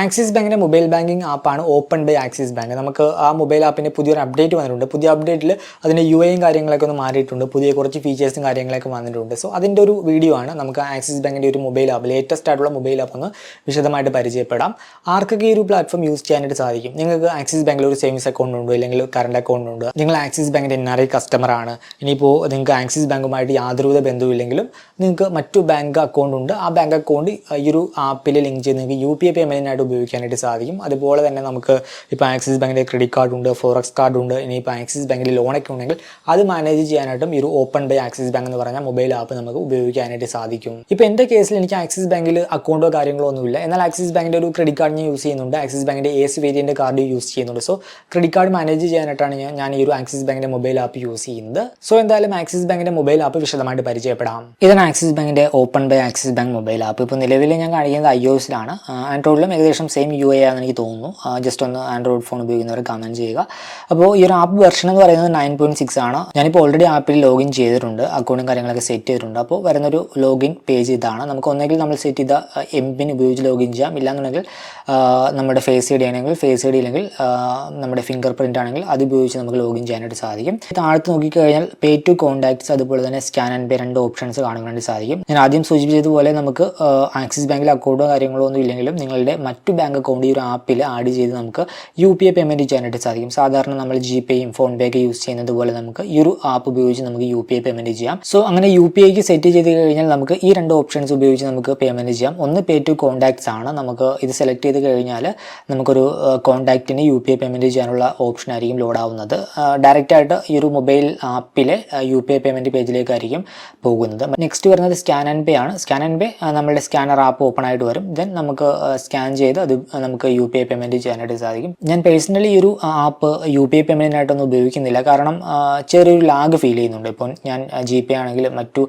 Axis ബാങ്കിന്റെ mobile banking ആപ്പാണ് open by Axis bank. നമുക്ക് ആ മൊബൈൽ ആപ്പിന്റെ പുതിയൊരു അപ്ഡേറ്റ് വന്നിട്ടുണ്ട്. പുതിയ അപ്ഡേറ്റിൽ അതിന്റെ യു എയും കാര്യങ്ങളൊക്കെ ഒന്ന് മാറിയിട്ടുണ്ട്. പുതിയ കുറച്ച് ഫീച്ചേഴ്സും കാര്യങ്ങളൊക്കെ വന്നിട്ടുണ്ട്. സോ അതിന്റെ ഒരു വീഡിയോ ആണ് നമുക്ക് ആക്സിസ് ബാങ്കിന്റെ ഒരു മൊബൈൽ ആപ്പ് ലേറ്റസ്റ്റ് ആയിട്ടുള്ള മൊബൈൽ ആപ്പ് ഒന്ന് വിശദമായിട്ട് പരിചയപ്പെടാം. ആർക്കൊക്കെ ഈ ഒരു പ്ലാറ്റ്ഫോം യൂസ് ചെയ്യാനായിട്ട് സാധിക്കും? നിങ്ങൾക്ക് ആക്സിസ് ബാങ്കിൽ ഒരു സേവിങ്സ് അക്കൗണ്ട് ഉണ്ട്? അല്ലെങ്കിൽ കറണ്ട് അക്കൗണ്ട് ഉണ്ട്? നിങ്ങൾ ആക്സിസ് ബാങ്കിന്റെ എൻ ആർ ഐ കസ്റ്റമറാണ് ഇനിയിപ്പോൾ നിങ്ങൾക്ക് ആക്സിസ് ബാങ്കുമായിട്ട് യാതൊരുവിധ ബന്ധവുമില്ലെങ്കിലും നിങ്ങൾക്ക് മറ്റു ബാങ്ക് അക്കൗണ്ട് ഉണ്ട്. ആ ബാങ്ക് അക്കൗണ്ട് ഈ ഒരു ആപ്പിൽ ലിങ്ക് ചെയ്ത് നിങ്ങൾക്ക് യു പി ഐ പേയ്മെന്റിനായിട്ട് ഉപയോഗിക്കാനായിട്ട് സാധിക്കും. അതുപോലെ തന്നെ നമുക്ക് ഇപ്പോൾ ആക്സിസ് ബാങ്കിന്റെ ക്രെഡിറ്റ് കാർഡ് ഉണ്ട് ഫോറക്സ് കാർഡ് ഉണ്ട് ഇനിയിപ്പോൾ ആക്സിസ് ബാങ്കിൽ ലോണൊക്കെ ഉണ്ടെങ്കിൽ അത് മാനേജ് ചെയ്യാനായിട്ടും ഈ ഒരു ഓപ്പൺ ബൈ ആക്സിസ് ബാങ്ക് എന്ന് പറഞ്ഞ മൊബൈൽ ആപ്പ് നമുക്ക് ഉപയോഗിക്കാനായിട്ട് സാധിക്കും. ഇപ്പോൾ എന്റെ കേസിൽ എനിക്ക് ആക്സിസ് ബാങ്കിൽ അക്കൗണ്ടോ കാര്യങ്ങളോ ഒന്നുമില്ല എന്നാൽ ആക്സിസ് ബാങ്കിന്റെ ഒരു ക്രെഡിറ്റ് കാർഡ് ഞാൻ യൂസ് ചെയ്യുന്നുണ്ട്. ആക്സിസ് ബാങ്കിന്റെ എ സി വേരിയന്റെ കാർഡ് യൂസ് ചെയ്യുന്നുണ്ട്. സോ ക്രെഡിറ്റ് കാർഡ് മാനേജ് ചെയ്യാനായിട്ടാണ് ഞാൻ ഞാൻ ഈ ഒരു ആക്സിസ് ബാങ്കിന്റെ മൊബൈൽ ആപ്പ് യൂസ് ചെയ്യുന്നത്. സോ എന്തായാലും ആക്സിസ് ബാങ്കിന്റെ മൊബൈൽ ആപ്പ് വിശദമായിട്ട് പരിചയപ്പെടാം. ഇതാണ് ആക്സിസ് ബാങ്കിന്റെ open by Axis bank mobile app ഇപ്പോൾ നിലവിൽ ഞാൻ കാണിക്കുന്നത് ഐ ഒ എസിലാണ് ആൻഡ്രോയിഡിലും ഏകദേശം സെയിം യു ഐ ആണെന്ന് എനിക്ക് തോന്നുന്നു. ജസ്റ്റ് ഒന്ന് ആൻഡ്രോയിഡ് ഫോൺ ഉപയോഗിക്കുന്നവർ കമന്റ് ചെയ്യുക. അപ്പോൾ ഈ ഒരു ആപ്പ് വെർഷൻ എന്ന് പറയുന്നത് നയൻ പോയിന്റ് സിക്സ് ആണ്. ഞാനിപ്പോൾ ഓൾറെഡി ആപ്പിൽ ലോഗിൻ ചെയ്തിട്ടുണ്ട്. അക്കൗണ്ടും കാര്യങ്ങളൊക്കെ സെറ്റ് ചെയ്തിട്ടുണ്ട്. അപ്പോൾ വരുന്നൊരു ലോഗിൻ പേജ് ഇതാണ്. നമുക്ക് ഒന്നെങ്കിൽ നമ്മൾ സെറ്റ് ചെയ്ത എം പിൻ ഉപയോഗിച്ച് ലോഗിൻ ചെയ്യാം. ഇല്ലാന്നുണ്ടെങ്കിൽ നമ്മുടെ ഫേസ് ഐ ഡി ആണെങ്കിൽ ഫേസ് ഐ ഡി ഇല്ലെങ്കിൽ നമ്മുടെ ഫിംഗർ പ്രിന്റ് ആണെങ്കിൽ അത് ഉപയോഗിച്ച് നമുക്ക് ലോഗിൻ ചെയ്യാനായിട്ട് സാധിക്കും. താഴത്ത് നോക്കിക്കഴിഞ്ഞാൽ പേ ടു കോൺടാക്ട്സ് അതുപോലെ തന്നെ സ്കാൻ ആൻഡ് പേ രണ്ട് ഓപ്ഷൻസ് കാണാൻ വേണ്ടി സാധിക്കും. ഞാൻ ആദ്യം സൂചിപ്പിച്ചതുപോലെ നമുക്ക് ആക്സിസ് ബാങ്കിൽ അക്കൗണ്ടോ കാര്യങ്ങളോ ഒന്നും ഇല്ലെങ്കിലും നിങ്ങളുടെ മറ്റു ബാങ്ക് അക്കൗണ്ട് ഈ ഒരു ആപ്പിൽ ആഡ് ചെയ്ത് നമുക്ക് യു പി ഐ പേയ്മെന്റ് ചെയ്യാനായിട്ട് സാധിക്കും. സാധാരണ നമ്മൾ ജി പേയും ഫോൺ പേ ഒക്കെ യൂസ് ചെയ്യുന്നത് പോലെ നമുക്ക് ഈ ഒരു ആപ്പ് ഉപയോഗിച്ച് നമുക്ക് യു പി ഐ പേയ്മെന്റ് ചെയ്യാം. സോ അങ്ങനെ യു പി ഐക്ക് സെറ്റ് ചെയ്ത് കഴിഞ്ഞാൽ നമുക്ക് ഈ രണ്ട് ഓപ്ഷൻസ് ഉപയോഗിച്ച് നമുക്ക് പേയ്മെന്റ് ചെയ്യാം. ഒന്ന് പേ ടു കോൺടാക്ട്സ് ആണ്. നമുക്ക് ഇത് സെലക്ട് ചെയ്ത് കഴിഞ്ഞാൽ നമുക്കൊരു കോൺടാക്റ്റിന് യു പി ഐ പേയ്മെന്റ് ചെയ്യാനുള്ള ഓപ്ഷൻ ആയിരിക്കും ലോഡ് ആവുന്നത്. ഡയറക്റ്റ് ആയിട്ട് ഈ ഒരു മൊബൈൽ ആപ്പിലെ യു പി ഐ പേയ്മെന്റ് പേജിലേക്കായിരിക്കും പോകുന്നത്. നെക്സ്റ്റ് വരുന്നത് സ്കാൻ ആൻഡ് പേ ആണ്. സ്കാൻ ആൻഡ് പേ നമ്മുടെ സ്കാനർ ആപ്പ് ഓപ്പൺ ആയിട്ട് വരും. ദെൻ നമുക്ക് സ്കാൻ ചെയ്ത് അത് നമുക്ക് യു പി ഐ പേയ്മെന്റ് ചെയ്യാനായിട്ട് സാധിക്കും. ഞാൻ പേഴ്സണലി ഈ ഒരു ആപ്പ് യു പി ഐ പേയ്മെന്റിനായിട്ടൊന്നും ഉപയോഗിക്കുന്നില്ല. കാരണം ചെറിയൊരു ലാഗ് ഫീൽ ചെയ്യുന്നുണ്ട്. ഇപ്പം ഞാൻ ജി പേ ആണെങ്കിലും മറ്റു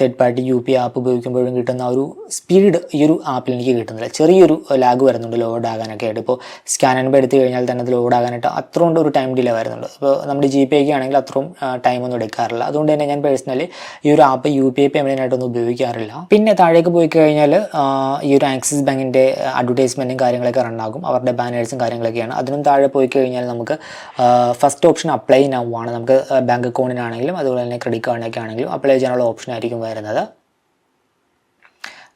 third party U P app ഉപയോഗിക്കുമ്പോഴും കിട്ടുന്ന ഒരു സ്പീഡ് ഈ ഒരു ആപ്പിൽ എനിക്ക് കിട്ടുന്നില്ല. ചെറിയൊരു ലാഗ് വരുന്നുണ്ട് ലോഡ് ആകാനൊക്കെ ആയിട്ട്. ഇപ്പോൾ സ്കാൻ ആൻഡ് എടുത്തു കഴിഞ്ഞാൽ തന്നെ അത് ലോഡ് ആകാനായിട്ട് അത്ര കൊണ്ട് ഒരു ടൈം ഡിലേ വരുന്നുണ്ട്. ഇപ്പോൾ നമ്മുടെ ജി പേ ഒക്കെ ആണെങ്കിൽ അത്രയും ടൈം ഒന്നും എടുക്കാറില്ല. അതുകൊണ്ട് തന്നെ ഞാൻ പേഴ്സണലി ഈ ഒരു ആപ്പ് യു പി ഐ പേയ്മെന്റിനായിട്ടൊന്നും ഉപയോഗിക്കാറില്ല. പിന്നെ താഴേക്ക് പോയി കഴിഞ്ഞാൽ ഈ ഒരു ആക്സിസ് ബാങ്കിന്റെ അഡ്വർടൈസ്മെന്റും കാര്യങ്ങളൊക്കെ റൺ ആകും. അവരുടെ ബാനേഴ്സും കാര്യങ്ങളൊക്കെയാണ്. അതിനും താഴെ പോയി കഴിഞ്ഞാൽ നമുക്ക് ഫസ്റ്റ് ഓപ്ഷൻ അപ്ലൈ നൗ ആണ്. നമുക്ക് ബാങ്ക് അക്കൗണ്ടിനാണെങ്കിലും അതുപോലെ തന്നെ ക്രെഡിറ്റ് കാർഡിനൊക്കെ ആണെങ്കിലും അപ്ലൈ ചെയ്യാനുള്ള ഓപ്ഷൻ ആയിരിക്കും വരുന്നത്.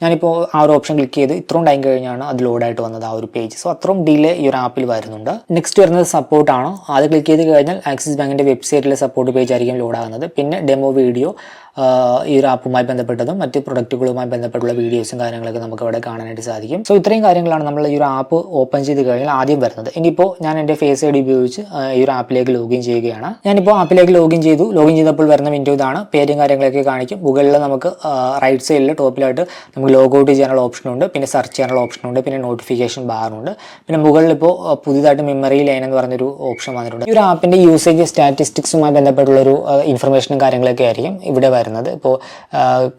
ഞാനിപ്പോൾ ആ ഒരു ഓപ്ഷൻ ക്ലിക്ക് ചെയ്ത് ഇത്രയും ടൈം കഴിഞ്ഞാണ് അത് ലോഡായിട്ട് വന്നത് ആ ഒരു പേജ് സോ അത്രയും ഡിലേ ഈ ഒരു ആപ്പിൽ വരുന്നുണ്ട്. നെക്സ്റ്റ് വരുന്നത് സപ്പോർട്ടാണ് അത് ക്ലിക്ക് ചെയ്ത് കഴിഞ്ഞാൽ ആക്സിസ് ബാങ്കിന്റെ വെബ്സൈറ്റിലെ സപ്പോർട്ട് പേജ് ആയിരിക്കും ലോഡാകുന്നത് പിന്നെ ഡെമോ വീഡിയോ ഈ ഒരു ആപ്പുമായി ബന്ധപ്പെട്ടതും മറ്റ് പ്രൊഡക്റ്റുകളുമായി ബന്ധപ്പെട്ടുള്ള വീഡിയോസും കാര്യങ്ങളൊക്കെ നമുക്ക് അവിടെ കാണാനായിട്ട് സാധിക്കും. സോ ഇത്രയും കാര്യങ്ങളാണ് നമ്മൾ ഈ ഒരു ആപ്പ് ഓപ്പൺ ചെയ്ത് കഴിഞ്ഞാൽ ആദ്യം വരുന്നത്. ഇനിയിപ്പോൾ ഞാൻ എന്റെ ഫേസ് ഐ ഡി ഉപയോഗിച്ച് ഈ ഒരു ആപ്പിലേക്ക് ലോഗിൻ ചെയ്യുകയാണ്. ഞാനിപ്പോൾ ആപ്പിലേക്ക് ലോഗിൻ ചെയ്തു. ലോഗിൻ ചെയ്തപ്പോൾ വരുന്ന വിൻഡോ ഇതാണ്. പേരും കാര്യങ്ങളൊക്കെ കാണിക്കും. മുകളിൽ നമുക്ക് റൈറ്റ് സൈഡിൽ ടോപ്പിലായിട്ട് നമുക്ക് ലോഗ് ഔട്ട് ചെയ്യാനുള്ള ഓപ്ഷനുണ്ട് പിന്നെ സെർച്ച് ചെയ്യാനുള്ള ഓപ്ഷനുണ്ട് പിന്നെ നോട്ടിഫിക്കേഷൻ ബാറുണ്ട് പിന്നെ മുകളിൽ ഇപ്പോൾ പുതിയതായിട്ട് മെമ്മറി ലൈൻ എന്ന് പറഞ്ഞൊരു ഓപ്ഷൻ വന്നിട്ടുണ്ട്. ഈ ഒരു ആപ്പിന്റെ യൂസേജ് സ്റ്റാറ്റിസ്റ്റിക്സുമായി ബന്ധപ്പെട്ടുള്ള ഒരു ഇൻഫർമേഷനും കാര്യങ്ങളൊക്കെ ആയിരിക്കും ഇവിടെ വരുന്നത്. ഇപ്പോൾ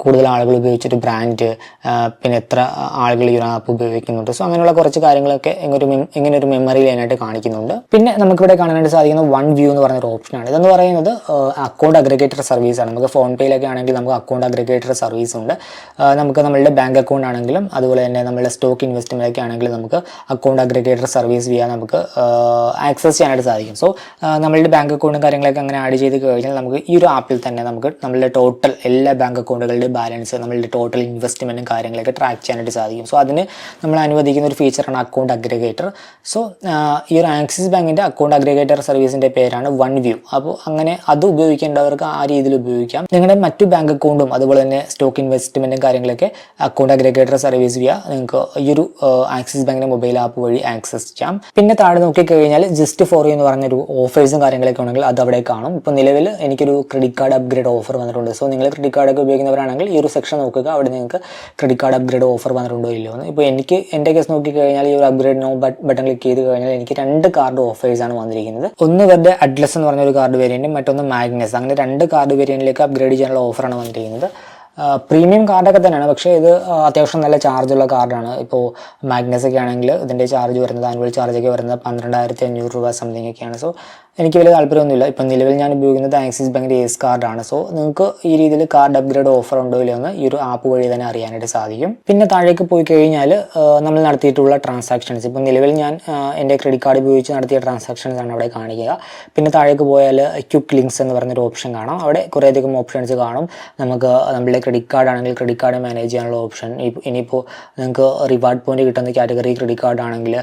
കൂടുതൽ ആളുകൾ ഉപയോഗിച്ചൊരു ബ്രാൻഡ് പിന്നെ എത്ര ആളുകൾ ഈ ഒരു ആപ്പ് ഉപയോഗിക്കുന്നുണ്ട്. സോ അങ്ങനെയുള്ള കുറച്ച് കാര്യങ്ങളൊക്കെ ഇങ്ങനൊരു ഒരു ഇങ്ങനെ ഒരു മെമ്മറി ലൈനായിട്ട് കാണിക്കുന്നുണ്ട്. പിന്നെ നമുക്കിവിടെ കാണാനായിട്ട് സാധിക്കുന്ന വൺ വ്യൂ എന്ന് പറഞ്ഞൊരു ആണ്. ഇതെന്ന് പറയുന്നത് അക്കൗണ്ട് അഗ്രഗേറ്റർ സർവീസ് ആണ്. നമുക്ക് ഫോൺ പേയിലൊക്കെ ആണെങ്കിൽ നമുക്ക് അക്കൗണ്ട് അഗ്രഗേറ്റർ സർവീസ് ഉണ്ട്. നമുക്ക് നമ്മളുടെ ബാങ്ക് അക്കൗണ്ട് ആണെങ്കിലും അതുപോലെ തന്നെ നമ്മളുടെ സ്റ്റോക്ക് ഇൻവെസ്റ്റ്മെന്റ് ഒക്കെ ആണെങ്കിലും നമുക്ക് അക്കൗണ്ട് അഗ്രഗേറ്റർ സർവീസ് ചെയ്യാൻ നമുക്ക് ആക്സസ് ചെയ്യാനായിട്ട് സാധിക്കും. സോ നമ്മളുടെ ബാങ്ക് അക്കൗണ്ടും കാര്യങ്ങളൊക്കെ അങ്ങനെ ആഡ് ചെയ്ത് കഴിഞ്ഞാൽ നമുക്ക് ഈ ഒരു ആപ്പിൽ തന്നെ നമുക്ക് നമ്മളുടെ ടോട്ടൽ എല്ലാ ബാങ്ക് അക്കൗണ്ടുകളുടെ ബാലൻസ് നമ്മളുടെ ടോട്ടൽ ഇൻവെസ്റ്റ്മെന്റും കാര്യങ്ങളൊക്കെ ട്രാക്ക് ചെയ്യാനായിട്ട് സാധിക്കും. സോ അതിന് നമ്മൾ അനുവദിക്കുന്ന ഒരു ഫീച്ചറാണ് അക്കൗണ്ട് അഗ്രഗേറ്റർ സോ ഈ ഒരു ആക്സിസ് ബാങ്കിന്റെ അക്കൗണ്ട് അഗ്രഗേറ്റർ സർവീസിന്റെ പേരാണ് വൺ വ്യൂ അപ്പോൾ അങ്ങനെ അത് ഉപയോഗിക്കേണ്ടവർക്ക് ആ രീതിയിൽ ഉപയോഗിക്കാം. നിങ്ങളുടെ മറ്റു ബാങ്ക് അക്കൗണ്ടും അതുപോലെ തന്നെ സ്റ്റോക്ക് ഇൻവെസ്റ്റ്മെന്റും കാര്യങ്ങളൊക്കെ അക്കൗണ്ട് അഗ്രഗേറ്റർ സർവീസ് വഴിയാ നിങ്ങൾക്ക് ഈ ഒരു ആക്സിസ് ബാങ്കിന്റെ മൊബൈൽ ആപ്പ് വഴി ആക്സസ് ചെയ്യാം. പിന്നെ താഴെ നോക്കിക്കഴിഞ്ഞാൽ ജസ്റ്റ് ഫോർ എന്ന് പറഞ്ഞൊരു ഓഫേഴ്സും കാര്യങ്ങളൊക്കെ ഉണ്ടെങ്കിൽ അത് അവിടെ കാണും. ഇപ്പോൾ നിലവിൽ എനിക്കൊരു ക്രെഡിറ്റ് കാർഡ് അപ്ഗ്രേഡ് ഓഫർ വന്നിട്ടുണ്ട്. സോ നിങ്ങൾ ക്രെഡിറ്റ് കാർഡൊക്കെ ഉപയോഗിക്കുന്നവരാണെങ്കിൽ ഈ ഒരു സെക്ഷൻ നോക്കുക. അവിടെ നിങ്ങൾക്ക് ക്രെഡിറ്റ് കാർഡ് അപ്ഗ്രേഡ് ഓഫർ വന്നിട്ടുണ്ടോ ഇല്ലയോ എന്ന്. ഇപ്പോൾ എനിക്ക് എന്റെ കേസ് നോക്കിക്കഴിഞ്ഞാൽ ഈ ഒരു അപ്ഗ്രേഡ് നോ ബട്ടൺ ക്ലിക്ക് ചെയ്ത് കഴിഞ്ഞാൽ എനിക്ക് രണ്ട് കാർഡ് ഓഫേഴ്സ് ആണ് വന്നിരിക്കുന്നത്. ഒന്ന് വെറുതെ അഡ്ലസ് എന്ന് പറഞ്ഞ ഒരു കാർഡ് വേരിയന്റും മറ്റൊന്ന് മാഗ്നസ് അങ്ങനെ രണ്ട് കാർഡ് വേരിയന്റിലേക്ക് അപ്ഗ്രേഡ് ചെയ്യാനുള്ള ഓഫറാണ് വന്നിരിക്കുന്നത്. പ്രീമിയം കാർഡൊക്കെ തന്നെയാണ്. പക്ഷേ ഇത് അത്യാവശ്യം നല്ല ചാർജുള്ള കാർഡാണ് ഇപ്പോൾ മാഗ്നസ് ഒക്കെ ആണെങ്കിൽ ഇതിന്റെ ചാർജ് വരുന്നത് ആനുവൽ ചാർജ് ഒക്കെ വരുന്നത് പന്ത്രണ്ടായിരത്തി അഞ്ഞൂറ് രൂപ സംതിങ് ഒക്കെയാണ്. സോ എനിക്ക് വലിയ താല്പര്യമൊന്നുമില്ല. ഇപ്പം നിലവിൽ ഞാൻ ഉപയോഗിക്കുന്നത് ആക്സിസ് ബാങ്കിന്റെ എസ് കാർഡാണ് സോ നിങ്ങൾക്ക് ഈ രീതിയിൽ കാർഡ് അപ്ഗ്രേഡ് ഓഫർ ഉണ്ടോ ഇല്ലയോ എന്ന് ഈ ഒരു ആപ്പ് വഴി തന്നെ അറിയാനായിട്ട് സാധിക്കും. പിന്നെ താഴേക്ക് പോയി കഴിഞ്ഞാൽ നമ്മൾ നടത്തിയിട്ടുള്ള ട്രാൻസാക്ഷൻസ് ഇപ്പം നിലവിൽ ഞാൻ എന്റെ ക്രെഡിറ്റ് കാർഡ് ഉപയോഗിച്ച് നടത്തിയ ട്രാൻസാക്ഷൻസ് ആണ് അവിടെ കാണിക്കുക. പിന്നെ താഴേക്ക് പോയാൽ ക്യുക്ക് ലിങ്ക്സ് എന്ന് പറഞ്ഞൊരു ഓപ്ഷൻ കാണാം. അവിടെ കുറേയധികം ഓപ്ഷൻസ് കാണും. നമുക്ക് നമ്മളുടെ ക്രെഡിറ്റ് കാർഡ് ആണെങ്കിൽ ക്രെഡിറ്റ് കാർഡ് മാനേജ് ചെയ്യാനുള്ള ഓപ്ഷൻ ഇനിയിപ്പോൾ നിങ്ങൾക്ക് റിവാർഡ് പോയിന്റ് കിട്ടുന്ന കാറ്റഗറി ക്രെഡിറ്റ് കാർഡ് ആണെങ്കിൽ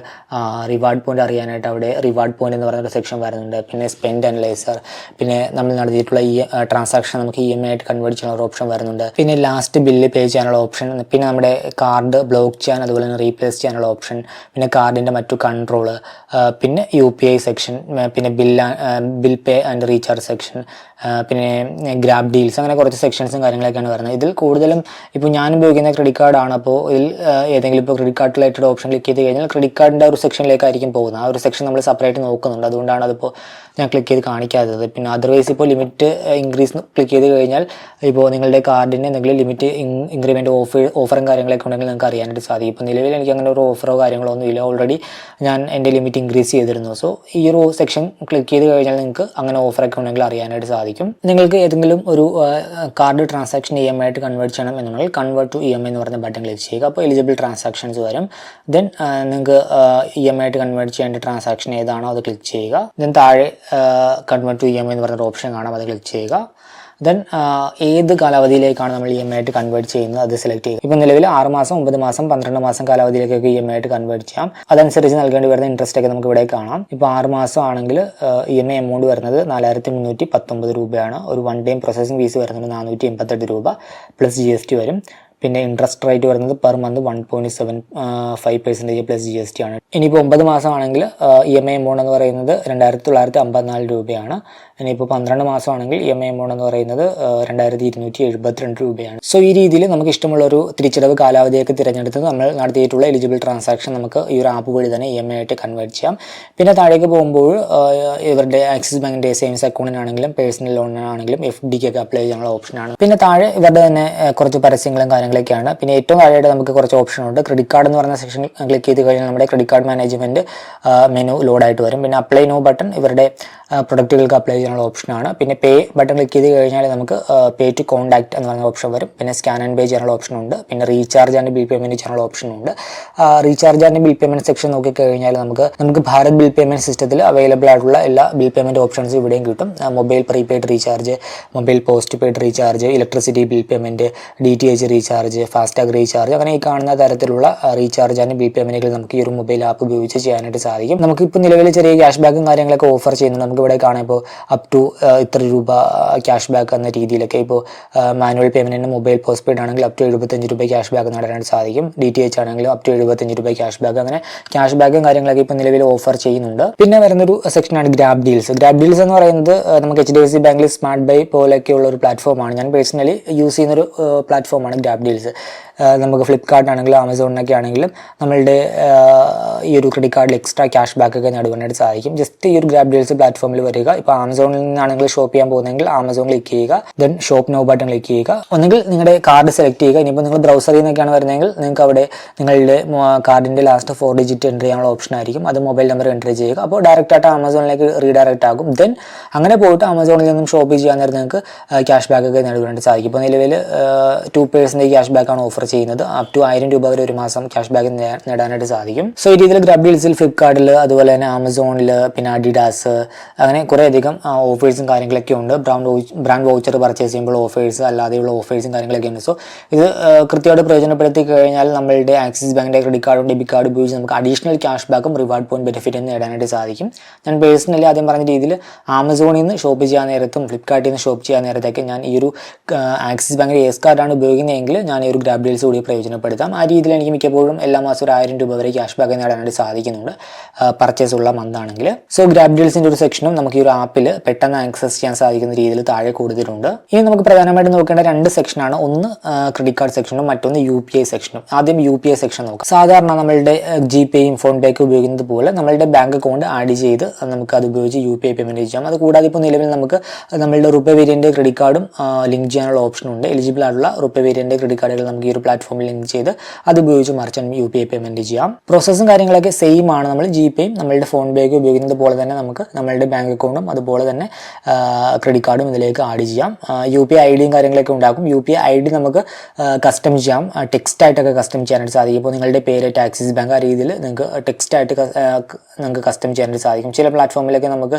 റിവാർഡ് പോയിന്റ് അറിയാനായിട്ട് അവിടെ റിവാർഡ് പോയിന്റ് എന്ന് പറഞ്ഞൊരു സെക്ഷൻ വരുന്നുണ്ട്. പിന്നെ സ്പെൻഡ് അനലൈസർ പിന്നെ നമ്മൾ നടത്തിയിട്ടുള്ള ഈ ട്രാൻസാക്ഷൻ നമുക്ക് ഇ എം ഐ ആയിട്ട് കൺവേർട്ട് ചെയ്യാനുള്ള ഓപ്ഷൻ വരുന്നുണ്ട്. പിന്നെ ലാസ്റ്റ് ബില്ല് പേ ചെയ്യാനുള്ള ഓപ്ഷൻ പിന്നെ നമ്മുടെ കാർഡ് ബ്ലോക്ക് ചെയ്യാൻ അതുപോലെ തന്നെ റീപ്ലേസ് ചെയ്യാനുള്ള ഓപ്ഷൻ പിന്നെ കാർഡിന്റെ മറ്റു കൺട്രോൾ പിന്നെ യു പി ഐ സെക്ഷൻ പിന്നെ bill bill pay and recharge section പിന്നെ ഗ്രാബ് ഡീൽസ്. അങ്ങനെ കുറച്ച് സെക്ഷൻസും കാര്യങ്ങളൊക്കെയാണ് വരുന്നത്. ഇതിൽ കൂടുതലും ഇപ്പോൾ ഞാൻ ഉപയോഗിക്കുന്ന ക്രെഡിറ്റ് കാർഡാണ് അപ്പോൾ ഇതിൽ ഏതെങ്കിലും ഇപ്പോൾ credit card related option click ചെയ്ത് കഴിഞ്ഞാൽ ക്രെഡിറ്റ് കാർഡിന്റെ ഒരു സെക്ഷനിലേക്കായിരിക്കും പോകുന്നത്. ആ ഒരു സെക്ഷൻ നമ്മൾ സെപ്പറേറ്റ് നോക്കുന്നുണ്ട്. അതുകൊണ്ടാണ് അതിപ്പോൾ ഞാൻ ക്ലിക്ക് ചെയ്ത് കാണിക്കാത്തത്. പിന്നെ അതർവൈസ് ഇപ്പോൾ ലിമിറ്റ് ഇൻക്രീസ് ക്ലിക്ക് ചെയ്ത് കഴിഞ്ഞാൽ ഇപ്പോൾ നിങ്ങളുടെ കാർഡിന് എന്തെങ്കിലും ലിമിറ്റ് ഇൻക്രിമെന്റ് ഓഫർ ഓഫറും കാര്യങ്ങളൊക്കെ ഉണ്ടെങ്കിൽ നിങ്ങൾക്ക് അറിയാനായിട്ട് സാധിക്കും. ഇപ്പോൾ നിലവിൽ എനിക്ക് അങ്ങനെ ഒരു ഓഫറോ കാര്യങ്ങളോ ഒന്നും ഇല്ല ഓൾറെഡി ഞാൻ എന്റെ ലിമിറ്റ് ഇൻക്രീസ് ചെയ്തിരുന്നു. സോ ഈ ഒരു സെക്ഷൻ ക്ലിക്ക് ചെയ്ത് കഴിഞ്ഞാൽ നിങ്ങൾക്ക് അങ്ങനെ ഓഫറൊക്കെ ഉണ്ടെങ്കിൽ അറിയാനായിട്ട് സാധിക്കും. നിങ്ങൾക്ക് ഏതെങ്കിലും ഒരു കാർഡ് ട്രാൻസാക്ഷൻ ഐ ആയിട്ട് കൺവേർട്ട് ചെയ്യണം എന്നുണ്ടെങ്കിൽ convert to E M I എന്ന് പറഞ്ഞ ബട്ടൺ ക്ലിക്ക് ചെയ്യുക. അപ്പോൾ എലിജിബിൾ ട്രാൻസാക്ഷൻസ് വരും. ദെൻ നിങ്ങൾക്ക് ഇ എം ഐ ആയിട്ട് കൺവേർട്ട് ചെയ്യേണ്ട ട്രാൻസാക്ഷൻ ഏതാണോ അത് ക്ലിക്ക് ചെയ്യുക. ദെൻ താഴെ convert to E M I എന്ന് പറഞ്ഞൊരു ഓപ്ഷൻ കാണാം അത് ക്ലിക്ക് ചെയ്യുക. ദെൻ ഏത് കാലാവധിയിലേക്കാണ് നമ്മൾ ഇ എം ഐ ആയിട്ട് കൺവേർട്ട് ചെയ്യുന്നത്? അത് സെലക്ട് ചെയ്യുക. ഇപ്പോൾ നിലവിൽ ആറ് മാസം ഒമ്പത് മാസം പന്ത്രണ്ട് മാസം കാലാവധിയിലേക്കൊക്കെ ഇ എം ഐ ആയിട്ട് കൺവേർട്ട് ചെയ്യാം. അതനുസരിച്ച് നൽകേണ്ടി വരുന്ന ഇൻട്രസ്റ്റ് ഒക്കെ നമുക്ക് ഇവിടെ കാണാം. ഇപ്പോൾ ആറ് മാസം ആണെങ്കിൽ ഇ എം ഐ എമൗണ്ട് വരുന്നത് നാലായിരത്തി മുന്നൂറ്റി പത്തൊമ്പത് രൂപയാണ്. ഒരു വൺ ടൈം പ്രോസസ്സിംഗ് ഫീസ് വരുന്നത് നാനൂറ്റി എൺപത്തെട്ട് രൂപ പ്ലസ് ജി എസ് ടി വരും. പിന്നെ ഇൻട്രസ്റ്റ് റേറ്റ് വരുന്നത് per month one point seven five percentage plus G S T ആണ്. ഇനിയിപ്പോൾ ഒമ്പത് മാസമാണെങ്കിൽ ഇ എം ഐ എമൗണ്ട് എന്ന് പറയുന്നത് രണ്ടായിരത്തി തൊള്ളായിരത്തി അമ്പത്തിനാല് രൂപയാണ്. ഇനിയിപ്പോൾ പന്ത്രണ്ട് മാസമാണെങ്കിൽ ഇ എം ഐ എമൗണ്ട് എന്ന് പറയുന്നത് രണ്ടായിരത്തി ഇരുന്നൂറ്റി എഴുപത്തിരണ്ട് രൂപയാണ്. സോ ഈ രീതിയിൽ നമുക്ക് ഇഷ്ടമുള്ള ഒരു തിരിച്ചടവ് കാലാവധിയൊക്കെ തിരഞ്ഞെടുത്ത് നമ്മൾ നടത്തിയിട്ടുള്ള എലിജിബിൾ ട്രാൻസാക്ഷൻ നമുക്ക് ഈ ഒരു ആപ്പ് വഴി തന്നെ ഇ എം ഐ ആയിട്ട് കൺവേർട്ട് ചെയ്യാം. പിന്നെ താഴേക്ക് പോകുമ്പോൾ ഇവരുടെ ആക്സിസ് ബാങ്കിന്റെ സേവിങ്സ് അക്കൗണ്ടിനാണെങ്കിലും പേഴ്സണൽ ലോണിനാണെങ്കിലും എഫ് ഡിക്കൊക്കെ അപ്ലൈ ചെയ്യാനുള്ള ഓപ്ഷനാണ് പിന്നെ താഴെ ഇവരുടെ തന്നെ കുറച്ച് പരസ്യങ്ങളും കാര്യങ്ങളൊക്കെയാണ്. പിന്നെ ഏറ്റവും താഴെയായിട്ട് നമുക്ക് കുറച്ച് ഓപ്ഷൻ ഉണ്ട്. ക്രെഡിറ്റ് കാർഡ് എന്ന് പറഞ്ഞ സെക്ഷൻ ക്ലിക്ക് ചെയ്ത് കഴിഞ്ഞാൽ നമ്മുടെ ക്രെഡിറ്റ് കാർഡ് മാനേജ്മെന്റ് മെനു ലോഡായിട്ട് വരും. പിന്നെ അപ്ലൈ നോ ബട്ടൺ ഇവരുടെ പ്രൊഡക്റ്റുകൾക്ക് അപ്ലൈ ചെയ്യാനുള്ള ഓപ്ഷനാണ് പിന്നെ പേ ബട്ടൺ ക്ലിക്ക് ചെയ്ത് കഴിഞ്ഞാൽ നമുക്ക് പേ ടു കോൺടാക്ട് എന്ന് പറയുന്ന ഓപ്ഷൻ വരും. പിന്നെ സ്കാൻ ആൻഡ് പേ ചെയ്യാനുള്ള ഓപ്ഷൻ ഉണ്ട്. പിന്നെ റീചാർജ് ആൻഡ് ബിൽ പേയ്മെന്റ് ചെയ്യാനുള്ള ഓപ്ഷൻ ഉണ്ട്. Recharge and bill payment section നോക്കിക്കഴിഞ്ഞാൽ നമുക്ക് നമുക്ക് ഭാരത് ബിൽ പേയ്മെന്റ് സിസ്റ്റത്തിൽ അവൈലബിൾ ആയിട്ടുള്ള എല്ലാ ബിൽ പേയ്മെന്റ് ഓപ്ഷൻസ് ഇവിടെയും കിട്ടും. Mobile prepaid recharge mobile postpaid recharge electricity bill payment D T H recharge FASTag recharge അങ്ങനെ ഈ കാണുന്ന തരത്തിലുള്ള റീചാർജ് ആൻഡ് പി പേയ്മെന്റുകൾ നമുക്ക് ഈ ഒരു മൊബൈൽ ആപ്പ് ഉപയോഗിച്ച് ചെയ്യാനായിട്ട് സാധിക്കും. നമുക്ക് ഇപ്പോൾ നിലവിൽ ചെറിയ ക്യാഷ് ബാക്കും കാര്യങ്ങളൊക്കെ ഓഫർ ചെയ്യുന്നുണ്ട് നമുക്ക് ഇവിടെ ഇപ്പോൾ അപ് ടു ഇത്ര രൂപ ക്യാഷ് ബാക്ക് എന്ന രീതിയിലൊക്കെ ഇപ്പോൾ മാനുവൽ പേയ്മെന്റിന് മൊബൈൽ പോസ്റ്റ് പെയ്ഡ് ആണെങ്കിൽ അപ് ടു എഴുപത്തഞ്ച് രൂപ ക്യാഷ് ബാക്ക് നേടാനായിട്ട് സാധിക്കും. ഡി ടി എച്ച് ആണെങ്കിലും അപ് ടു എഴുപത്തഞ്ച് രൂപ ക്യാഷ് ബാക്ക് അങ്ങനെ ക്യാഷ് ബാക്കും കാര്യങ്ങളൊക്കെ ഇപ്പോൾ നിലവിൽ ഓഫർ ചെയ്യുന്നുണ്ട്. പിന്നെ വരുന്നൊരു സെക്ഷനാണ് ഗ്രാബ് ഡീൽസ് ഗ്രാബ് ഡീൽസ് എന്ന് പറയുന്നത് നമുക്ക് എച്ച് ഡി എഫ് സി ബാങ്കിൽ സ്മാർട്ട് ബൈ പോലെയൊക്കെയുള്ള ഒരു പ്ലാറ്റ്ഫോമാണ് ഞാൻ പേഴ്സണലി യൂസ് ചെയ്യുന്ന ഒരു പ്ലാറ്റ്ഫോമാണ് ഗ്രാബ് ഡീൽസ് നമുക്ക് ഫ്ലിപ്കാർട്ട് ആണെങ്കിലും ആമസോണിനൊക്കെ ആണെങ്കിലും നമ്മളുടെ ഈ ഒരു ക്രെഡിറ്റ് കാർഡിൽ എക്സ്ട്രാ ക്യാഷ് ബാക്ക് ഒക്കെ നേടുവാനായിട്ട് സാധിക്കും. ജസ്റ്റ് ഈ ഒരു ഗ്രാബ് ഡീൽസ് പ്ലാറ്റ്ഫോമിൽ വരിക. ഇപ്പോൾ ആമസോണിൽ നിന്നാണെങ്കിൽ ഷോപ്പ് ചെയ്യാൻ പോകുന്നെങ്കിൽ ആമസോൺ ക്ലിക്ക് ചെയ്യുക. Then shop now button click ചെയ്യുക. ഒന്നുകിൽ നിങ്ങളുടെ കാർഡ് സെലക്ട് ചെയ്യുക. ഇനിയിപ്പോൾ നിങ്ങൾ ബ്രൗസറിൽ നിന്നൊക്കെയാണ് വരുന്നതെങ്കിൽ നിങ്ങൾക്ക് അവിടെ നിങ്ങളുടെ കാർഡിന്റെ ലാസ്റ്റ് ഫോർ ഡിജിറ്റ് എന്റർ ചെയ്യാനുള്ള ഓപ്ഷൻ ആയിരിക്കും. അത് മൊബൈൽ നമ്പർ എന്റർ ചെയ്യുക. അപ്പോൾ ഡയറക്റ്റ് ആയിട്ട് ആമസോണിലേക്ക് റീഡയറക്റ്റ് ആകും. ദെൻ അങ്ങനെ പോയിട്ട് ആമസോണിൽ നിന്നും ഷോപ്പ് ചെയ്യാൻ നേരം നിങ്ങൾക്ക് ക്യാഷ് ബാക്ക് ഒക്കെ നേടുവാനായിട്ട് സാധിക്കും. ഇപ്പോൾ നിലവിൽ ടു പേഴ്സന്റേജ് ക്യാഷ് ആണ് ഓഫർ ചെയ്യുന്നത്. അപ് ടു ആയിരം രൂപ വരെ ഒരു മാസം ക്യാഷ് ബാക്ക് നേടാനായിട്ട് സാധിക്കും. സോ ഈ രീതിയിൽ ഗ്രബ് ഡീൽസിൽ ഫ്ലിപ്കാർട്ടിൽ അതുപോലെ തന്നെ ആമസോണിൽ പിന്നെ അഡിഡാസ് അങ്ങനെ കുറേ അധികം ഓഫേഴ്സും കാര്യങ്ങളൊക്കെ ഉണ്ട്. ബ്രാൻഡ് ബ്രാൻഡ് വൗച്ചർ പർച്ചേസ് ചെയ്യുമ്പോൾ ഓഫേഴ്സ് അല്ലാതെയുള്ള ഓഫേഴ്സും കാര്യങ്ങളൊക്കെ ഉണ്ട്. സോ ഇത് കൃത്യമായിട്ട് പ്രയോജനപ്പെടുത്തി കഴിഞ്ഞാൽ നമ്മളുടെ ആക്സിസ് ബാങ്കിന്റെ ക്രെഡിറ്റ് കാർഡും ഡെബിറ്റ് കാർഡ് ഉപയോഗിച്ച് നമുക്ക് അഡീഷണൽ ക്യാഷ് ബാക്കും റിവാർഡ് പോയിന്റ് ബെനിഫിറ്റും നേടാനായിട്ട് സാധിക്കും. ഞാൻ പേഴ്സണലി ആദ്യം പറഞ്ഞ രീതിയിൽ ആമസോണിൽ നിന്ന് ഷോപ്പ് ചെയ്യാൻ നേരത്തും ഫ്ലിപ്കാർട്ടിൽ നിന്ന് ഷോപ്പ് ചെയ്യാൻ നേരത്തൊക്കെ ഞാൻ ഈ ഒരു ആക്സിസ് ബാങ്കിന്റെ എസ് കാർഡാണ് ഉപയോഗിക്കുന്നതെങ്കിൽ ഞാൻ ഈ ഒരു ഗ്രാബ് ഡീൽസ് കൂടി പ്രയോജനപ്പെടുത്താം. ആ രീതിയിൽ എനിക്ക് മിക്കപ്പോഴും എല്ലാ മാസം ഒരു ആയിരം രൂപ വരെ ക്യാഷ് ബാക്ക് നേടാനായിട്ട് സാധിക്കുന്നുണ്ട്. പർച്ചേസ് ഉള്ള മന്ത് ആണെങ്കിൽ. സോ ഗ്രാബ് ഡീൽസിന്റെ ഒരു സെക്ഷനും നമുക്ക് ഈ ഒരു ആപ്പിൽ പെട്ടെന്ന് ആക്സസ് ചെയ്യാൻ സാധിക്കുന്ന രീതിയിൽ താഴെ കൊടുത്തിട്ടുണ്ട്. ഇനി നമുക്ക് പ്രധാനമായിട്ട് നോക്കേണ്ട രണ്ട് സെക്ഷനാണ് ഒന്ന് ക്രെഡിറ്റ് കാർഡ് സെക്ഷനും മറ്റൊന്ന് യു പി ഐ സെക്ഷനും ആദ്യം യു പി ഐ സെക്ഷൻ നോക്കാം. സാധാരണ നമ്മളുടെ ജി പേയും ഫോൺ പേ ഒക്കെ ഉപയോഗിക്കുന്നത് പോലെ നമ്മളുടെ ബാങ്ക് അക്കൗണ്ട് ആഡ് ചെയ്ത് നമുക്ക് അത് ഉപയോഗിച്ച് യു പി ഐ പേയ്മെന്റ് ചെയ്യാം. അത് കൂടാതെ ഇപ്പോൾ നിലവിൽ നമുക്ക് നമ്മളുടെ റുപ്പേ വേരിയന്റെ ക്രെഡിറ്റ് കാർഡും ലിങ്ക് ചെയ്യാനുള്ള ഓപ്ഷൻ ഉണ്ട്. എലിജിബിൾ ആയിട്ടുള്ള റുപ്പേ വേരിയന്റെ ക്രെഡിറ്റ് ക്രെഡിറ്റ് കാർഡുകൾ നമുക്ക് ഈ ഒരു പ്ലാറ്റ്ഫോമിൽ ലിങ്ക് ചെയ്ത് അത് ഉപയോഗിച്ച് മറിച്ചും യു പി ഐ പേയ്മെന്റ് ചെയ്യാം. പ്രോസസ്സും കാര്യങ്ങളൊക്കെ സെയിം ആണ് നമ്മൾ ജി പേയും നമ്മളുടെ ഫോൺ പേയൊക്കെ ഉപയോഗിക്കുന്നത് പോലെ തന്നെ നമുക്ക് നമ്മളുടെ ബാങ്ക് അക്കൗണ്ടും അതുപോലെ തന്നെ ക്രെഡിറ്റ് കാർഡും ഇതിലേക്ക് ആഡ് ചെയ്യാം. യു പി ഐ ഡിയും കാര്യങ്ങളൊക്കെ ഉണ്ടാക്കും. യു പി ഐ ഡി നമുക്ക് കസ്റ്റം ചെയ്യാം. ടെക്സ്റ്റ് ആയിട്ടൊക്കെ കസ്റ്റം ചെയ്യാനായിട്ട് സാധിക്കും. ഇപ്പോൾ നിങ്ങളുടെ പേര് ടാക്സിസ് ബാങ്ക് ആ രീതിയിൽ നിങ്ങൾക്ക് ടെക്സ്റ്റ് ആയിട്ട് നിങ്ങൾക്ക് കസ്റ്റം ചെയ്യാനായിട്ട് സാധിക്കും. ചില പ്ലാറ്റ്ഫോമിലൊക്കെ നമുക്ക്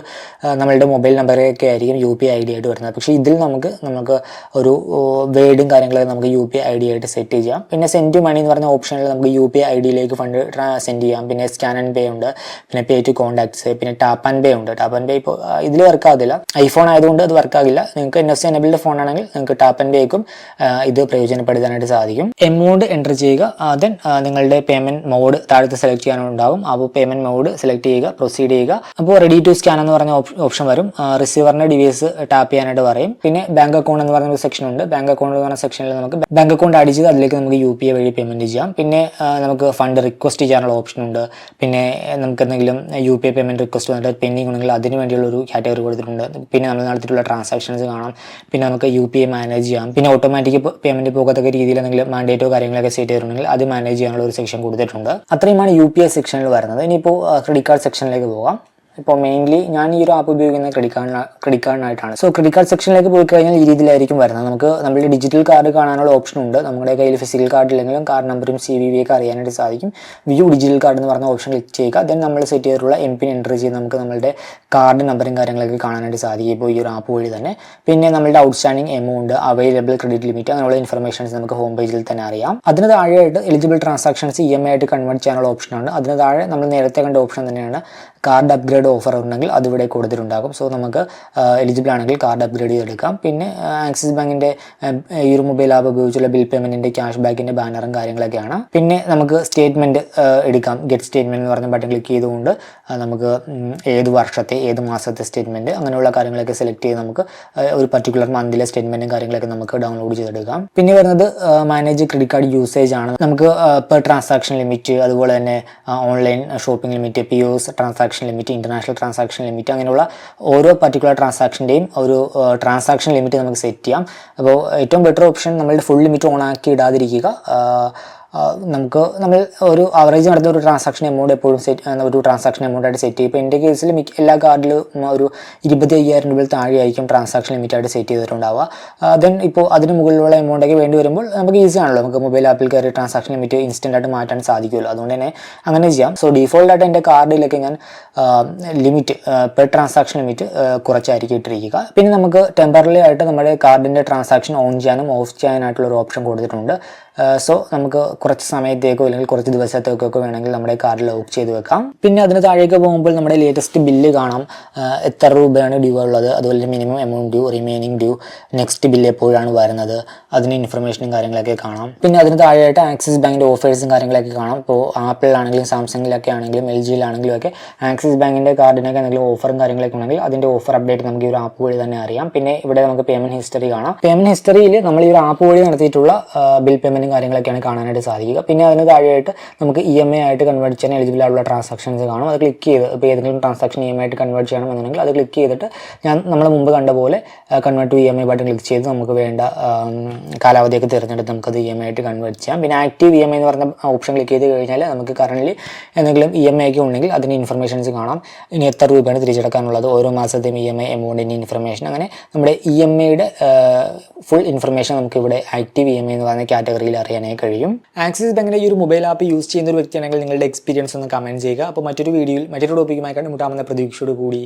നമ്മളുടെ മൊബൈൽ നമ്പറൊക്കെ ആയിരിക്കും യു പി ഐ ഡി ആയിട്ട് വരുന്നത്. പക്ഷേ ഇതിൽ നമുക്ക് നമുക്ക് ഒരു വേർഡും കാര്യങ്ങളൊക്കെ നമുക്ക് യു പി ഐ ഡി ആയിട്ട് സെറ്റ് ചെയ്യാം. പിന്നെ സെൻഡ് മണി എന്ന് പറഞ്ഞ ഓപ്ഷനിൽ നമുക്ക് യു പി ഐ ഡിയിലേക്ക് ഫണ്ട് സെൻഡ് ചെയ്യാം. പിന്നെ സ്കാൻ ആൻഡ് പേ ഉണ്ട്. പിന്നെ പേ ടു കോൺടാക്ട്സ് പിന്നെ ടാപ്പ് ആൻഡ് പേ ഉണ്ട്. ടാപ്പ് ആൻഡ് പേ ഇപ്പോൾ ഇതിൽ വർക്ക് ആകില്ല ഐഫോൺ ആയതുകൊണ്ട് അത് വർക്ക് ആകില്ല. നിങ്ങൾക്ക് N F C enabled phone ആണെങ്കിൽ നിങ്ങൾക്ക് ടാപ്പ് ആൻഡ് പേക്കും ഇത് പ്രയോജനപ്പെടുത്താനായിട്ട് സാധിക്കും. എമൗണ്ട് എന്റർ ചെയ്യുക. ദെൻ നിങ്ങളുടെ പേയ്മെന്റ് മോഡ് താഴത്ത് സെലക്ട് ചെയ്യാനുണ്ടാകും അപ്പോൾ പേയ്മെന്റ് മോഡ് സെലക്ട് ചെയ്യുക പ്രൊസീഡ് ചെയ്യുക. അപ്പോൾ റെഡി ടു സ്കാൻ എന്ന് പറഞ്ഞ ഓപ്ഷൻ വരും. റിസീവറിന്റെ ഡിവൈസ് ടാപ്പ് ചെയ്യാനായിട്ട് പറയും. പിന്നെ ബാങ്ക് അക്കൗണ്ട് എന്ന് പറഞ്ഞ ഒരു സെക്ഷൻ ഉണ്ട്. ബാങ്ക് അക്കൗണ്ട് എന്ന് പറഞ്ഞ സെക്ഷനിൽ നമുക്ക് ബാങ്ക് അക്കൗണ്ട് ആഡ് ചെയ്ത് അതിലേക്ക് നമുക്ക് യു പി ഐ വഴി പേയ്മെന്റ് ചെയ്യാം. പിന്നെ നമുക്ക് ഫണ്ട് റിക്വസ്റ്റ് ചെയ്യാനുള്ള ഓപ്ഷൻ ഉണ്ട്. പിന്നെ നമുക്ക് എന്തെങ്കിലും U P I payment request വന്നിട്ട് പെൻഡിങ് ഉണ്ടെങ്കിൽ അതിന് വേണ്ടിയുള്ള ഒരു കാറ്റഗറി കൊടുത്തിട്ടുണ്ട്. പിന്നെ നമ്മൾ നടത്തിയിട്ടുള്ള ട്രാൻസാക്ഷൻസ് കാണാം. പിന്നെ നമുക്ക് യു പി ഐ മാനേജ് ചെയ്യാം. പിന്നെ ഓട്ടോമാറ്റിക് പേയ്മെന്റ് പോകത്തക്ക രീതിയിൽ എന്തെങ്കിലും മാൻഡേറ്റോ കാര്യങ്ങളൊക്കെ സെറ്റ് ചെയ്തിട്ടുണ്ടെങ്കിൽ അത് മാനേജ് ചെയ്യാനുള്ള ഒരു സെക്ഷൻ കൊടുത്തിട്ടുണ്ട്. അത്രയുമാണ് യു പി ഐ സെക്ഷനിൽ വരുന്നത്. ഇനിയിപ്പോൾ ക്രെഡിറ്റ് കാർഡ് സെക്ഷനിലേക്ക് പോകാം. ഇപ്പോൾ മെയിൻലി ഞാൻ ഈ ഒരു ആപ്പ് ഉപയോഗിക്കുന്ന ക്രെഡിറ്റ് കാർഡിന് ക്രെഡിറ്റ് കാർഡിനായിട്ടാണ് സോ ക്രെഡിറ്റ് കാർഡ് സെക്ഷനിലേക്ക് പോയി കഴിഞ്ഞാൽ ഈ രീതിയിലായിരിക്കും വരുന്നത്. നമുക്ക് നമ്മുടെ ഡിജിറ്റൽ കാർഡ് കാണാനുള്ള ഓപ്ഷൻ ഉണ്ട്. നമ്മുടെ കയ്യിൽ ഫിസിക്കൽ കാർഡ് ഇല്ലെങ്കിലും കാർഡ് നമ്പറും സി വി വി ഒക്കെ അറിയാനായിട്ട് സാധിക്കും. വ്യൂ ഡിജിറ്റൽ കാർഡ് എന്ന് പറഞ്ഞ ഓപ്ഷൻ ക്ലിക്ക് ചെയ്യുക. ദെൻ നമ്മൾ സെറ്റ് ചെയ്തിട്ടുള്ള എം പിൻ എന്റർ ചെയ്ത് നമുക്ക് നമ്മുടെ കാർഡ് നമ്പറും കാര്യങ്ങളൊക്കെ കാണാനായിട്ട് സാധിക്കും ഇപ്പോൾ ഈ ഒരു ആപ്പ് വഴി തന്നെ. പിന്നെ നമ്മുടെ outstanding amount available credit limit അങ്ങനെയുള്ള ഇൻഫർമേഷൻസ് നമുക്ക് ഹോം പേജിൽ തന്നെ അറിയാം. അതിന് താഴെയായിട്ട് eligible transactions E M I ആയിട്ട് കൺവേർട്ട് ചെയ്യാനുള്ള ഓപ്ഷനാണ് അതിന് താഴെ നമ്മൾ നേരത്തെ കണ്ട ഓപ്ഷൻ തന്നെയാണ് കാർഡ് അപ്ഗ്രേഡ് ഓഫർ ഉണ്ടെങ്കിൽ അതിവിടെ കൊടുത്തിട്ടുണ്ടാകും. സോ നമുക്ക് എലിജിബിൾ ആണെങ്കിൽ കാർഡ് അപ്ഗ്രേഡ് ചെയ്തെടുക്കാം. പിന്നെ ആക്സിസ് ബാങ്കിന്റെ ഈ ഒരു മൊബൈൽ ആപ്പ് ഉപയോഗിച്ചുള്ള ബിൽ പേയ്മെന്റിന്റെ ക്യാഷ് ബാക്കിന്റെ ബാനറും കാര്യങ്ങളൊക്കെയാണ്. പിന്നെ നമുക്ക് സ്റ്റേറ്റ്മെന്റ് എടുക്കാം. ഗെറ്റ് സ്റ്റേറ്റ്മെന്റ് എന്ന് പറഞ്ഞ ബട്ടൺ ക്ലിക്ക് ചെയ്തുകൊണ്ട് നമുക്ക് ഏത് വർഷത്തെ ഏത് മാസത്തെ സ്റ്റേറ്റ്മെന്റ് അങ്ങനെയുള്ള കാര്യങ്ങളൊക്കെ സെലക്ട് ചെയ്ത് നമുക്ക് ഒരു പർട്ടിക്കുലർ മന്തിലെ സ്റ്റേറ്റ്മെന്റും കാര്യങ്ങളൊക്കെ നമുക്ക് ഡൗൺലോഡ് ചെയ്തെടുക്കാം. പിന്നെ വരുന്നത് മാനേജ് ക്രെഡിറ്റ് കാർഡ് യൂസേജ് ആണ്. നമുക്ക് പെർ ട്രാൻസാക്ഷൻ ലിമിറ്റ് അതുപോലെ തന്നെ online shopping limit P O transaction limit international transaction limit അങ്ങനെയുള്ള ഓരോ പർട്ടിക്കുലർ ട്രാൻസാക്ഷന്റെയും ഒരു ട്രാൻസാക്ഷൻ ലിമിറ്റ് നമുക്ക് സെറ്റ് ചെയ്യാം. അപ്പോൾ ഏറ്റവും ബെറ്റർ ഓപ്ഷൻ നമ്മളുടെ ഫുൾ ലിമിറ്റ് ഓൺ ആക്കി ഇടാതിരിക്കുക നമുക്ക് നമ്മൾ ഒരു ആവറേജ് നടത്തുന്ന ഒരു ട്രാൻസാക്ഷൻ എമൗണ്ട് എപ്പോഴും സെറ്റ് ഒരു ട്രാൻസാക്ഷൻ എമൗണ്ട് ആയിട്ട് സെറ്റ് ചെയ്യും. ഇപ്പോൾ എന്റെ കേസിൽ മിക്ക എല്ലാ കാർഡിലും ഒരു ഇരുപത്തി അയ്യായിരം രൂപയിൽ താഴെയായിരിക്കും ട്രാൻസാക്ഷൻ ലിമിറ്റ് ആയിട്ട് സെറ്റ് ചെയ്തിട്ടുണ്ടാവുക. ദെൻ ഇപ്പോൾ അതിന് മുകളിലുള്ള എമൗണ്ടൊക്കെ വേണ്ടി വരുമ്പോൾ നമുക്ക് ഈസി ആണല്ലോ. നമുക്ക് മൊബൈൽ ആപ്പിൽ കയറി ട്രാൻസാക്ഷൻ ലിമിറ്റ് ഇൻസ്റ്റന്റ് ആയിട്ട് മാറ്റാൻ സാധിക്കുമല്ലോ. അതുകൊണ്ട് തന്നെ അങ്ങനെ ചെയ്യാം. സോ ഡീഫോൾട്ടായിട്ട് എന്റെ കാർഡിലൊക്കെ ഞാൻ ലിമിറ്റ് പെർ ട്രാൻസാക്ഷൻ ലിമിറ്റ് കുറച്ചായിരിക്കും ഇട്ടിരിക്കുക. പിന്നെ നമുക്ക് ടെമ്പററി ആയിട്ട് നമ്മുടെ കാർഡിന്റെ ട്രാൻസാക്ഷൻ ഓൺ ചെയ്യാനും ഓഫ് ചെയ്യാനായിട്ടുള്ള ഒരു ഓപ്ഷൻ കൊടുത്തിട്ടുണ്ട്. സോ നമുക്ക് കുറച്ച് സമയത്തേക്കോ അല്ലെങ്കിൽ കുറച്ച് ദിവസത്തേക്കോ ഒക്കെ വേണമെങ്കിൽ നമ്മുടെ കാർഡ് ലോക്ക് ചെയ്ത് വെക്കാം. പിന്നെ അതിന് താഴേക്ക് പോകുമ്പോൾ നമ്മുടെ ലേറ്റസ്റ്റ് ബില്ല് കാണാം. എത്ര രൂപയാണ് ഡ്യൂ ഉള്ളത്? അതുപോലെ minimum amount due remaining due next bill എപ്പോഴാണ് വരുന്നത്? അതിന് ഇൻഫർമേഷനും കാര്യങ്ങളൊക്കെ കാണാം. പിന്നെ അതിന് താഴെയായിട്ട് ആക്സിസ് ബാങ്കിന്റെ ഓഫേഴ്സും കാര്യങ്ങളൊക്കെ കാണാം. ഇപ്പോൾ ആപ്പിളിലാണെങ്കിലും സാംസങ്ങിലൊക്കെ ആണെങ്കിലും എൽ ജിയിലാണെങ്കിലും ഒക്കെ ആക്സിസ് ബാങ്കിന്റെ കാർഡിനൊക്കെ എന്തെങ്കിലും ഓഫറും കാര്യങ്ങളൊക്കെ ഉണ്ടെങ്കിൽ അതിന്റെ ഓഫർ അപ്ഡേറ്റ് നമുക്ക് ഈ ഒരു ആപ്പ് വഴി തന്നെ അറിയാം. പിന്നെ ഇവിടെ നമുക്ക് പേയ്മെന്റ് ഹിസ്റ്ററി കാണാം. പേയ്മെന്റ് ഹിസ്റ്ററിയിൽ നമ്മൾ ഈ ഒരു ആപ്പ് വഴി നടത്തിയിട്ടുള്ള ബിൽ പേയ്മെന്റും കാര്യങ്ങളൊക്കെയാണ് കാണാനായിട്ട് സാധിക്കുക. പിന്നെ അതിന് താഴെയായിട്ട് നമുക്ക് ഇ എം ഐ ആയിട്ട് കൺവേർട്ട് ചെയ്യാൻ എലിജിബിൾ ആയിട്ടുള്ള ട്രാൻസാക്ഷൻസ് കാണും. അത് ക്ലിക്ക് ചെയ്ത് ഇപ്പോൾ ഏതെങ്കിലും ട്രാൻസാക്ഷൻ ഇ എം ഐ ആയിട്ട് കൺവേർട്ട് ചെയ്യണമെന്നുണ്ടെങ്കിൽ അത് ക്ലിക്ക് ചെയ്തിട്ട് ഞാൻ നമ്മൾ മുമ്പ് കണ്ട പോലെ convert to E M I button click ചെയ്ത് നമുക്ക് വേണ്ട കാലാവധിയൊക്കെ തിരഞ്ഞെടുത്ത് നമുക്കത് ഇ എം ഐ ആയിട്ട് കൺവേർട്ട് ചെയ്യാം. പിന്നെ ആക്റ്റീവ് ഇ എം ഐ എന്ന് പറഞ്ഞ ഓപ്ഷൻ ക്ലിക്ക് ചെയ്ത് കഴിഞ്ഞാൽ നമുക്ക് കറന്റ് എന്തെങ്കിലും ഇ എം ഐ ഒക്കെ ഉണ്ടെങ്കിൽ അതിന്റെ ഇൻഫർമേഷൻസ് കാണാം. ഇനി എത്ര രൂപയാണ് തിരിച്ചെടുക്കാനുള്ളത്? ഓരോ മാസത്തെയും ഇ എം ഐ എമൗണ്ടിന്റെ ഇൻഫർമേഷൻ അങ്ങനെ നമ്മുടെ ഇ എം ഐയുടെ ഫുൾ ഇൻഫർമേഷൻ നമുക്ക് ഇവിടെ ആക്റ്റീവ് ഇ എം ഐ എന്ന് പറയുന്ന കാറ്റഗറിയിൽ അറിയാനായി കഴിയും. ആക്സിസ് ബാങ്കിന്റെ ഈ ഒരു മൊബൈൽ ആപ്പ് യൂസ് ചെയ്യുന്ന ഒരു വ്യക്തിയാണെങ്കിൽ നിങ്ങളുടെ എക്സ്പീരിയൻസ് ഒന്ന് കമന്റ് ചെയ്യുക. അപ്പോൾ മറ്റൊരു വീഡിയോയിൽ മറ്റൊരു ടോപ്പിക്കുമായി കണ്ടുമുട്ടാമെന്ന പ്രതീക്ഷയോട് കൂടി